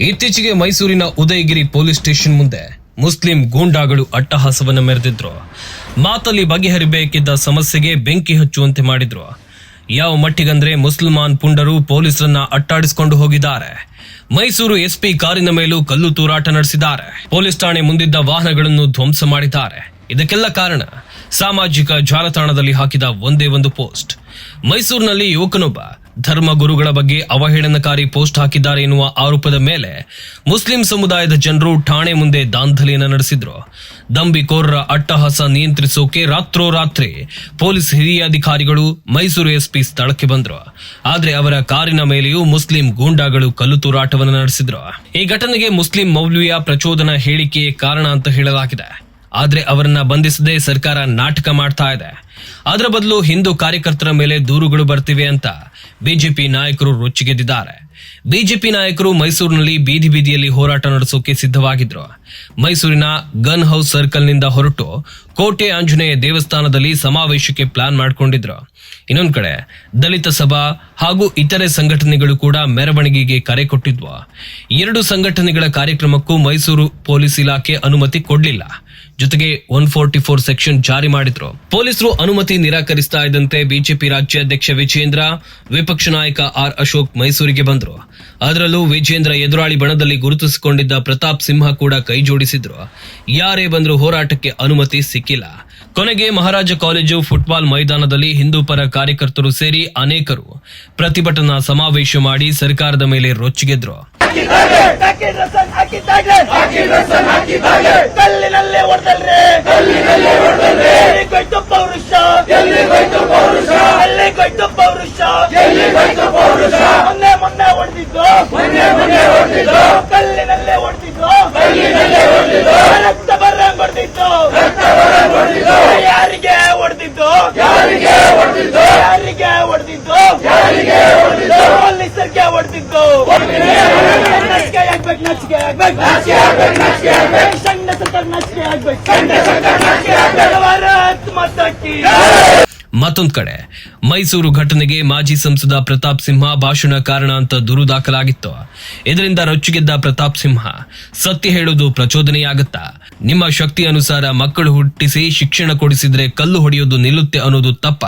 ಇತ್ತೀಚೆಗೆ ಮೈಸೂರಿನ Udayagiri police station ಮುಂದೆ ಮುಸ್ಲಿಂ ಗೂಂಡಾಗಳು ಅಟ್ಟಹಾಸವನ್ನ ಮೆರೆದಿದ್ರು. ಮಾತಲ್ಲಿ ಬಗೆಹರಿಬೇಕಿದ್ದ ಸಮಸ್ಯೆಗೆ ಬೆಂಕಿ ಹಚ್ಚುವಂತೆ ಮಾಡಿದ್ರು. ಯಾವ ಮಟ್ಟಿಗಂದ್ರೆ ಮುಸಲ್ಮಾನ್ ಪುಂಡರು ಪೊಲೀಸರನ್ನ ಅಟ್ಟಾಡಿಸಿಕೊಂಡು ಹೋಗಿದ್ದಾರೆ. ಮೈಸೂರು ಎಸ್ಪಿ ಕಾರಿನ ಮೇಲೂ ಕಲ್ಲು ತೂರಾಟ ನಡೆಸಿದ್ದಾರೆ. ಪೊಲೀಸ್ ಠಾಣೆ ಮುಂದಿದ್ದ ವಾಹನಗಳನ್ನು ಧ್ವಂಸ ಮಾಡಿದ್ದಾರೆ. ಇದಕ್ಕೆಲ್ಲ ಕಾರಣ ಸಾಮಾಜಿಕ ಜಾಲತಾಣದಲ್ಲಿ ಹಾಕಿದ ಒಂದೇ ಒಂದು ಪೋಸ್ಟ್. ಮೈಸೂರಿನಲ್ಲಿ ಯುವಕನೊಬ್ಬ ಧರ್ಮ ಗುರುಗಳ ಬಗ್ಗೆ ಅವಹೇಳನಕಾರಿ ಪೋಸ್ಟ್ ಹಾಕಿದ್ದಾರೆ ಎನ್ನುವ ಆರೋಪದ ಮೇಲೆ ಮುಸ್ಲಿಂ ಸಮುದಾಯದ ಜನರು ಠಾಣೆ ಮುಂದೆ ದಾಂಧಲೆಯನ್ನು ನಡೆಸಿದ್ರು. ದಂಬಿಕೋರರ ಅಟ್ಟಹಾಸ ನಿಯಂತ್ರಿಸೋಕೆ ರಾತ್ರೋರಾತ್ರಿ ಪೊಲೀಸ್ ಹಿರಿಯ ಅಧಿಕಾರಿಗಳು ಮೈಸೂರು ಎಸ್ಪಿ ಸ್ಥಳಕ್ಕೆ ಬಂದ್ರು. ಆದ್ರೆ ಅವರ ಕಾರಿನ ಮೇಲೆಯೂ ಮುಸ್ಲಿಂ ಗೂಂಡಾಗಳು ಕಲ್ಲು ತೂರಾಟವನ್ನು ನಡೆಸಿದ್ರು. ಈ ಘಟನೆಗೆ ಮುಸ್ಲಿಂ ಮೌಲ್ವಿಯ ಪ್ರಚೋದನಾ ಹೇಳಿಕೆಯೇ ಕಾರಣ ಅಂತ ಹೇಳಲಾಗಿದೆ. ಆದ್ರೆ ಅವರನ್ನ ಬಂಧಿಸದೆ ಸರ್ಕಾರ ನಾಟಕ ಮಾಡ್ತಾ ಇದೆ. ಅದರ ಬದಲು ಹಿಂದೂ ಕಾರ್ಯಕರ್ತರ ಮೇಲೆ ದೂರುಗಳು ಬರ್ತಿವೆ ಅಂತ ಬಿಜೆಪಿ ನಾಯಕರು ರೊಚ್ಚಿಗೆದ್ದಿದ್ದಾರೆ. ಬಿಜೆಪಿ ನಾಯಕರು ಮೈಸೂರಿನಲ್ಲಿ ಬೀದಿ ಬೀದಿಯಲ್ಲಿ ಹೋರಾಟ ನಡೆಸೋಕೆ ಸಿದ್ಧವಾಗಿದ್ರು. ಮೈಸೂರಿನ ಗನ್ ಹೌಸ್ ಸರ್ಕಲ್ನಿಂದ ಹೊರಟು ಕೋಟೆ ಆಂಜನೇಯ ದೇವಸ್ಥಾನದಲ್ಲಿ ಸಮಾವೇಶಕ್ಕೆ ಪ್ಲಾನ್ ಮಾಡ್ಕೊಂಡಿದ್ರು. ಇನ್ನೊಂದು ಕಡೆ ದಲಿತ ಸಭಾ ಹಾಗೂ ಇತರೆ ಸಂಘಟನೆಗಳು ಕೂಡ ಮೆರವಣಿಗೆಗೆ ಕರೆ ಕೊಟ್ಟಿದ್ವು. ಎರಡು ಸಂಘಟನೆಗಳ ಕಾರ್ಯಕ್ರಮಕ್ಕೂ ಮೈಸೂರು ಪೊಲೀಸ್ ಇಲಾಖೆ ಅನುಮತಿ ಕೊಡ್ಲಿಲ್ಲ. ಜೊತೆಗೆ ಒನ್ ಫೋರ್ಟಿ ಫೋರ್ ಸೆಕ್ಷನ್ ಜಾರಿ ಮಾಡಿದ್ರು. ಪೊಲೀಸರು ಅನುಮತಿ ನಿರಾಕರಿಸ್ತಾ ಇದ್ದಂತೆ ಬಿಜೆಪಿ ರಾಜ್ಯಾಧ್ಯಕ್ಷ ವಿಜೇಂದ್ರ ವಿಪಕ್ಷ ನಾಯಕ ಆರ್ ಅಶೋಕ್ ಮೈಸೂರಿಗೆ ಬಂದ್ರು. ಅದರಲ್ಲೂ ವಿಜೇಂದ್ರ ಎದುರಾಳಿ ಬಣದಲ್ಲಿ ಗುರುತಿಸಿಕೊಂಡಿದ್ದ ಪ್ರತಾಪ್ ಸಿಂಹ ಕೂಡ ಕೈಜೋಡಿಸಿದ್ರು ಯಾರೇ ಬಂದರೂ ಹೋರಾಟಕ್ಕೆ ಅನುಮತಿ ಸಿಕ್ಕಿಲ್ಲ. ಕೊನೆಗೆ ಮಹಾರಾಜ ಕಾಲೇಜು ಫುಟ್ಬಾಲ್ ಮೈದಾನದಲ್ಲಿ ಹಿಂದೂ ಪರ ಕಾರ್ಯಕರ್ತರು ಸೇರಿ ಅನೇಕರು ಪ್ರತಿಭಟನಾ ಸಮಾವೇಶ ಮಾಡಿ ಸರ್ಕಾರದ ಮೇಲೆ ರೊಚ್ಚಿಗೆದ್ರು. ಜಾಕೀರ್ ರಸನ್ ಹಾಕಿದ್ದಾಗೆ ಕಲ್ಲಿನಲ್ಲೇ ಹೊಡೆದಲ್ರಿ. ಎಲ್ಲಿಗೋಯ್ತು ಪೌರುಷ? ಎಲ್ಲಿಗೋಯ್ತು ಪೌರುಷ? ಮೊನ್ನೆ ಮೊನ್ನೆ ಹೊಡೆದಿದ್ದು. ಕಲ್ಲಿನಲ್ಲೇ ಹೊಡೆದಿದ್ದು. ರಕ್ತ ಬರಂಗ್ ಹೊಡೆದಿದ್ದು. ಯಾರಿಗೆ ಹೊಡೆದಿದ್ದು? ಯಾರಿಗೆ ಹೊಡೆದಿದ್ದು? ಪೊಲೀಸರಿಗೆ ನಾಚಿಕೆ ಆಗ್ಬೇಕು. ನಾಚಿಕೆ ಆಗ್ಬೇಕು ಸಣ್ಣ ಸರ್ಕಾರ ನಾಚಿಕೆ ಆಗ್ಬೇಕು. ಮತಕ್ಕಿ ಮತ್ತೊಂದು ಕಡೆ ಮೈಸೂರು ಘಟನೆಗೆ ಮಾಜಿ ಸಂಸದ ಪ್ರತಾಪ್ ಸಿಂಹ ಭಾಷಣ ಕಾರಣ ಅಂತ ದೂರು ದಾಖಲಾಗಿತ್ತು. ಇದರಿಂದ ರೊಚ್ಚಿಗೆದ್ದ ಪ್ರತಾಪ್ ಸಿಂಹ ಸತ್ಯ ಹೇಳುವುದು ಪ್ರಚೋದನೆಯಾಗುತ್ತಾ? ನಿಮ್ಮ ಶಕ್ತಿ ಅನುಸಾರ ಮಕ್ಕಳು ಹುಟ್ಟಿಸಿ ಶಿಕ್ಷಣ ಕೊಡಿಸಿದ್ರೆ ಕಲ್ಲು ಹೊಡೆಯೋದು ನಿಲ್ಲುತ್ತೆ ಅನ್ನೋದು ತಪ್ಪ.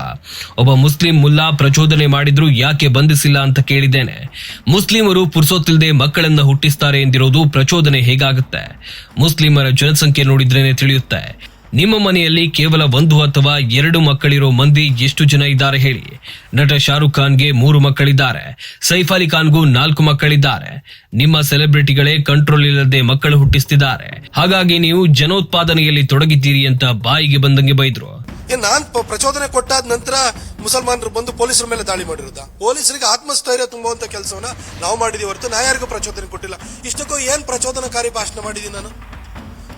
ಒಬ್ಬ ಮುಸ್ಲಿಂ ಮುಲ್ಲಾ ಪ್ರಚೋದನೆ ಮಾಡಿದ್ರು ಯಾಕೆ ಬಂಧಿಸಿಲ್ಲ ಅಂತ ಕೇಳಿದ್ದೇನೆ. ಮುಸ್ಲಿಮರು ಪುರ್ಸೊತ್ತಿಲ್ಲದೆ ಮಕ್ಕಳನ್ನ ಹುಟ್ಟಿಸ್ತಾರೆ ಎಂದಿರೋದು ಪ್ರಚೋದನೆ ಹೇಗಾಗುತ್ತೆ? ಮುಸ್ಲಿಮರ ಜನಸಂಖ್ಯೆ ನೋಡಿದ್ರೇನೆ ತಿಳಿಯುತ್ತೆ. ನಿಮ್ಮ ಮನೆಯಲ್ಲಿ ಕೇವಲ ಒಂದು ಅಥವಾ ಎರಡು ಮಕ್ಕಳಿರೋ ಮಂದಿ ಎಷ್ಟು ಜನ ಇದ್ದಾರೆ ಹೇಳಿ. ನಟ ಶಾರುಖ್ ಖಾನ್ಗೆ ಮೂರು ಮಕ್ಕಳಿದ್ದಾರೆ. ಸೈಫ್ ಅಲಿ ಖಾನ್ಗೂ ನಾಲ್ಕು ಮಕ್ಕಳಿದ್ದಾರೆ. ನಿಮ್ಮ ಸೆಲೆಬ್ರಿಟಿಗಳೇ ಕಂಟ್ರೋಲ್ ಇಲ್ಲದೆ ಮಕ್ಕಳು ಹುಟ್ಟಿಸ್ತಿದ್ದಾರೆ. ಹಾಗಾಗಿ ನೀವು ಜನೋತ್ಪಾದನೆಯಲ್ಲಿ ತೊಡಗಿದ್ದೀರಿ ಅಂತ ಬಾಯಿಗೆ ಬಂದಂಗೆ ಬೈದ್ರು. ನಾನ್ ಪ್ರಚೋದನೆ ಕೊಟ್ಟಾದ ನಂತರ ಮುಸಲ್ಮಾನರು ಬಂದು ಪೊಲೀಸರ ಮೇಲೆ ದಾಳಿ ಮಾಡಿರೋದ? ಪೊಲೀಸರಿಗೆ ಆತ್ಮಸ್ಥೈರ್ಯ ತುಂಬುವಂತ ಕೆಲಸವನ್ನ ನಾವು ಮಾಡಿದೀವಿ ಹೊರತು ನಾ ಯಾರಿಗೂ ಪ್ರಚೋದನೆ ಕೊಟ್ಟಿಲ್ಲ. ಇಷ್ಟಕ್ಕೂ ಏನ್ ಪ್ರಚೋದನಕಾರಿ ಭಾಷಣ ಮಾಡಿದೀನಿ ನಾನು?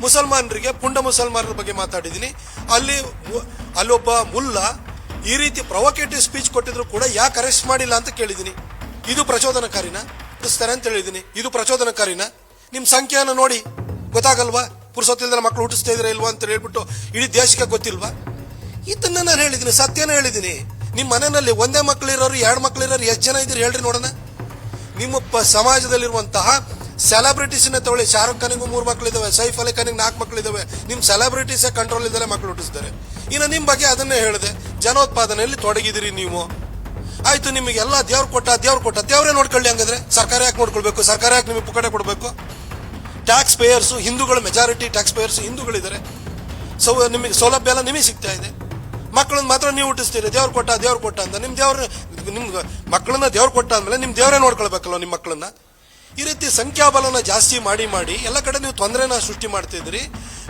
ಮುಸಲ್ಮಾನರಿಗೆ, ಪುಂಡ ಮುಸಲ್ಮಾನರ ಬಗ್ಗೆ ಮಾತಾಡಿದ್ದೀನಿ. ಅಲ್ಲಿ ಅಲ್ಲೊಬ್ಬ ಮುಲ್ಲ ಈ ರೀತಿ ಪ್ರೊವೊಕೇಟಿವ್ ಸ್ಪೀಚ್ ಕೊಟ್ಟಿದ್ರು ಕೂಡ ಯಾಕೆ ಅರೆಸ್ಟ್ ಮಾಡಿಲ್ಲ ಅಂತ ಕೇಳಿದ್ದೀನಿ. ಇದು ಪ್ರಚೋದನಕಾರಿನ? ಹುಟ್ಟಿಸ್ತಾರೆ ಅಂತ ಹೇಳಿದ್ದೀನಿ. ಇದು ಪ್ರಚೋದನಕಾರಿನ? ನಿಮ್ಮ ಸಂಖ್ಯೆಯನ್ನು ನೋಡಿ. ಗೊತ್ತಾಗಲ್ವಾ? ಪುರುಸೊತ್ತಿಲ್ದ ಮಕ್ಕಳು ಹುಟ್ಟಿಸ್ತಾ ಇದ್ರೆ ಇಲ್ವಾ ಅಂತ ಹೇಳ್ಬಿಟ್ಟು ಇಡೀ ದೇಶಕ್ಕೆ ಗೊತ್ತಿಲ್ವಾ? ಇದನ್ನ ನಾನು ಹೇಳಿದ್ದೀನಿ, ಸತ್ಯನ ಹೇಳಿದ್ದೀನಿ. ನಿಮ್ಮ ಮನೆಯಲ್ಲಿ ಒಂದೇ ಮಕ್ಕಳಿರೋರು ಎರಡು ಮಕ್ಕಳಿರೋರು ಎಷ್ಟು ಜನ ಇದ್ದೀರಿ ಹೇಳ್ರಿ ನೋಡೋಣ. ನಿಮ್ಮ ಸಮಾಜದಲ್ಲಿರುವಂತಹ ಸೆಲೆಬ್ರಿಟೀಸ್ನ ತಗೊಳ್ಳಿ. ಶಾರುಖ್ ಖಾನಿಗೂ ಮೂರು ಮಕ್ಕಳಿದಾವೆ ಸೈಫ್ ಅಲಿ ಖಾನಿಗೆ ನಾಲ್ಕು ಮಕ್ಕಳಿದಾವೆ ನಿಮ್ಮ ಸೆಲೆಬ್ರಿಟೀಸೇ ಕಂಟ್ರೋಲ್ ಇದ್ದಲ್ಲೇ ಮಕ್ಕಳು ಹುಟ್ಟಿಸ್ತಾರೆ ಇನ್ನು ನಿಮ್ಮ ಬಗ್ಗೆ ಅದನ್ನೇ ಹೇಳಿದೆ, ಜನೋತ್ಪಾದನೆಯಲ್ಲಿ ತೊಡಗಿದಿರಿ ನೀವು. ಆಯ್ತು ನಿಮಗೆಲ್ಲ ದೇವ್ರು ಕೊಟ್ಟ ದೇವ್ರು ಕೊಟ್ಟ, ದೇವ್ರೇ ನೋಡ್ಕೊಳ್ಳಿ ಹಂಗಾದ್ರೆ. ಸರ್ಕಾರ ಯಾಕೆ ನೋಡ್ಕೊಳ್ಬೇಕು? ಸರ್ಕಾರ ಯಾಕೆ ನಿಮಗೆ ಪುಕಟೆ ಕೊಡಬೇಕು? ಟ್ಯಾಕ್ಸ್ ಪೇಯರ್ಸು ಹಿಂದೂಗಳು ಮೆಜಾರಿಟಿ ಟ್ಯಾಕ್ಸ್ ಪೇಯರ್ಸ್ ಹಿಂದೂಗಳಿದ್ದಾರೆ. ಸೊ ನಿಮಗೆ ಸೌಲಭ್ಯ ಎಲ್ಲ ನಿಮಗೆ ಸಿಗ್ತಾ ಇದೆ. ಮಕ್ಕಳನ್ನ ಮಾತ್ರ ನೀವು ಹುಟ್ಟಿಸ್ತೀರಿ. ದೇವ್ರು ಕೊಟ್ಟ ದೇವ್ರು ಕೊಟ್ಟ ಅಂತ. ನಿಮ್ಮ ದೇವ್ರ, ನಿಮ್ಗೆ ಮಕ್ಕಳನ್ನ ದೇವ್ರು ಕೊಟ್ಟ ಅಂದ್ಮೇಲೆ ನಿಮ್ಮ ದೇವರೇ ನೋಡ್ಕೊಳ್ಬೇಕಲ್ವ ನಿಮ್ಮ ಮಕ್ಕಳನ್ನ ಈ ರೀತಿ ಸಂಖ್ಯಾಬಲನ ಜಾಸ್ತಿ ಮಾಡಿ ಮಾಡಿ ಎಲ್ಲ ಕಡೆ ನೀವು ತೊಂದರೆನ ಸೃಷ್ಟಿ ಮಾಡ್ತಿದ್ರಿ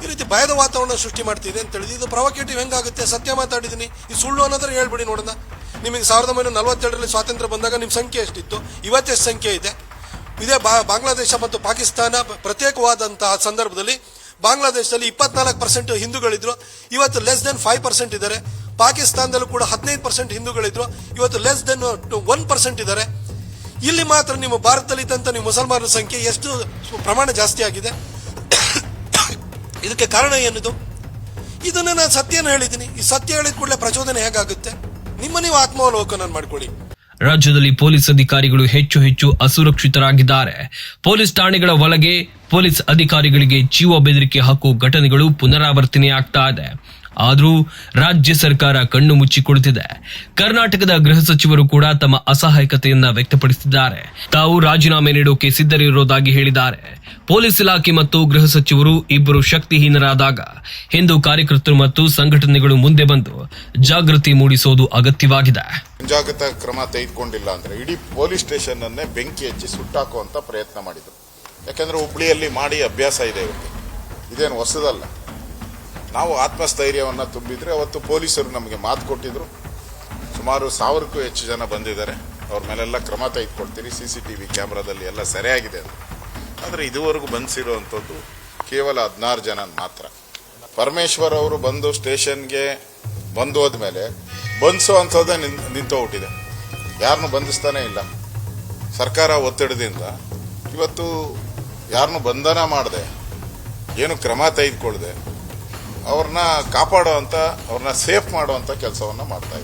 ಈ ರೀತಿ ಭಯದ ವಾತಾವರಣ ಸೃಷ್ಟಿ ಮಾಡ್ತಿದ್ರಿ ಅಂತ ಹೇಳಿದ್ರೆ ಇದು ಪ್ರೊವಕೇಟಿವ್ ಹೆಂಗಾಗುತ್ತೆ? ಸತ್ಯ ಮಾತಾಡಿದ್ದೀನಿ. ಈ ಸುಳ್ಳು ಅನ್ನೋದ್ರ ಹೇಳ್ಬಿಡಿ ನೋಡೋಣ. ನಿಮಗೆ ಸಾವಿರದ ಒಂಬೈನೂರ ನಲವತ್ತೆರಡರಲ್ಲಿ ಸ್ವಾತಂತ್ರ್ಯ ಬಂದಾಗ ನಿಮ್ಮ ಸಂಖ್ಯೆ ಎಷ್ಟಿತ್ತು? ಇವತ್ತೆಷ್ಟು ಸಂಖ್ಯೆ ಇದೆ? ಇದೇ ಬಾ- ಬಾಂಗ್ಲಾದೇಶ ಮತ್ತು ಪಾಕಿಸ್ತಾನ ಪ್ರತ್ಯೇಕವಾದಂತಹ ಸಂದರ್ಭದಲ್ಲಿ ಬಾಂಗ್ಲಾದೇಶದಲ್ಲಿ ಇಪ್ಪತ್ನಾಲ್ಕು ಪರ್ಸೆಂಟ್ ಹಿಂದೂಗಳಿದ್ರು. ಇವತ್ತು ಲೆಸ್ ದೆನ್ ಫೈವ್ ಪರ್ಸೆಂಟ್ ಇದ್ದಾರೆ. ಪಾಕಿಸ್ತಾನದಲ್ಲೂ ಕೂಡ ಹದಿನೈದು ಪರ್ಸೆಂಟ್ ಹಿಂದೂಗಳಿದ್ರು. ಇವತ್ತು ಲೆಸ್ ದೆನ್ ಒನ್ ಪರ್ಸೆಂಟ್ ಇದ್ದಾರೆ. ಇಲ್ಲಿ ಮಾತ್ರ ನಿಮ್ಮ ಭಾರತದಲ್ಲಿ ಇದ್ದಂತ ನೀವು ಮುಸಲ್ಮಾನರ ಸಂಖ್ಯೆ ಎಷ್ಟು ಪ್ರಮಾಣ ಜಾಸ್ತಿ ಆಗಿದೆ? ಇದಕ್ಕೆ ಕಾರಣ ಏನಿದು? ಇದನ್ನ ನಾನು ಸತ್ಯನ ಹೇಳಿದ್ದೀನಿ. ಈ ಸತ್ಯ ಹೇಳಿದ ಕೂಡಲೇ ಪ್ರಚೋದನೆ ಹೇಗಾಗುತ್ತೆ? ನಿಮ್ಮ ನೀವು ಆತ್ಮಾವಲೋಕನ ಮಾಡ್ಕೊಳ್ಳಿ. ರಾಜ್ಯದಲ್ಲಿ ಪೊಲೀಸ್ ಅಧಿಕಾರಿಗಳು ಹೆಚ್ಚು ಹೆಚ್ಚು ಅಸುರಕ್ಷಿತರಾಗಿದ್ದಾರೆ. ಪೊಲೀಸ್ ಠಾಣೆಗಳ ಒಳಗೆ ಪೊಲೀಸ್ ಅಧಿಕಾರಿಗಳಿಗೆ ಜೀವ ಬೆದರಿಕೆ ಹಾಕುವ ಘಟನೆಗಳು ಪುನರಾವರ್ತನೆಯಾಗ್ತಾ ಇದೆ. ಆದರೂ ರಾಜ್ಯ ಸರ್ಕಾರ ಕಣ್ಣು ಮುಚ್ಚಿ ಕುಳಿತಿದೆ ಕರ್ನಾಟಕದ ಗೃಹ ಸಚಿವರು ಕೂಡ ತಮ್ಮ ಅಸಹಾಯಕತೆಯನ್ನ ವ್ಯಕ್ತಪಡಿಸಿದ್ದಾರೆ. ತಾವು ರಾಜೀನಾಮೆ ನೀಡೋಕೆ ಸಿದ್ಧರಿರೋದಾಗಿ ಹೇಳಿದ್ದಾರೆ. ಪೊಲೀಸ್ ಇಲಾಖೆ ಮತ್ತು ಗೃಹ ಸಚಿವರು ಇಬ್ಬರು ಶಕ್ತಿಹೀನರಾದಾಗ ಹಿಂದೂ ಕಾರ್ಯಕರ್ತರು ಮತ್ತು ಸಂಘಟನೆಗಳು ಮುಂದೆ ಬಂದು ಜಾಗೃತಿ ಮೂಡಿಸೋದು ಅಗತ್ಯವಾಗಿದೆ. ಮುಂಜಾಗ್ರತಾ ಕ್ರಮ ತೆಗೆದುಕೊಂಡಿಲ್ಲ ಅಂದ್ರೆ ಇಡೀ ಪೊಲೀಸ್ ಸ್ಟೇಷನ್ ಅನ್ನೇ ಬೆಂಕಿ ಹಚ್ಚಿ ಸುಟ್ಟಾಕುವಂತ ಪ್ರಯತ್ನ ಮಾಡಿದ್ರು. ಯಾಕಂದ್ರೆ ಹುಬ್ಳಿಯಲ್ಲಿ ಮಾಡಿ ಅಭ್ಯಾಸ ಇದೆ ಇದೇನು ಹೊಸದಲ್ಲ. ನಾವು ಆತ್ಮಸ್ಥೈರ್ಯವನ್ನು ತುಂಬಿದ್ರೆ ಅವತ್ತು ಪೊಲೀಸರು ನಮಗೆ ಮಾತು ಕೊಟ್ಟಿದ್ರು. ಸುಮಾರು ಸಾವಿರಕ್ಕೂ ಹೆಚ್ಚು ಜನ ಬಂದಿದ್ದಾರೆ. ಅವ್ರ ಮೇಲೆಲ್ಲ ಕ್ರಮ ತೆಗೆದುಕೊಡ್ತೀರಿ ಸಿ ಸಿ ಟಿ ವಿ ಕ್ಯಾಮ್ರಾದಲ್ಲಿ ಎಲ್ಲ ಸರಿಯಾಗಿದೆ ಅಂತ. ಆದರೆ ಇದುವರೆಗೂ ಬಂದಿರೋವಂಥದ್ದು ಕೇವಲ ಹದಿನಾರು ಜನ ಮಾತ್ರ. ಪರಮೇಶ್ವರ್ ಅವರು ಬಂದು ಸ್ಟೇಷನ್ಗೆ ಬಂದು ಹೋದ್ಮೇಲೆ ಬಂದಿಸೋ ಅಂಥದ್ದೇ ನಿಂತೋಗ್ಬಿಟ್ಟಿದೆ ಯಾರನ್ನು ಬಂಧಿಸ್ತಾನೆ ಇಲ್ಲ. ಸರ್ಕಾರ ಒತ್ತಡದಿಂದ ಇವತ್ತು ಯಾರನ್ನು ಬಂಧನ ಮಾಡದೆ. ಏನು ಕ್ರಮ ತೆಗೆದುಕೊಳ್ಳದೆ ಅವ್ರನ್ನ ಕಾಪಾಡುವಂತ ಅವ್ರನ್ನ ಸೇಫ್ ಮಾಡುವಂತ ಕೆಲಸವನ್ನ ಮಾಡ್ತಾ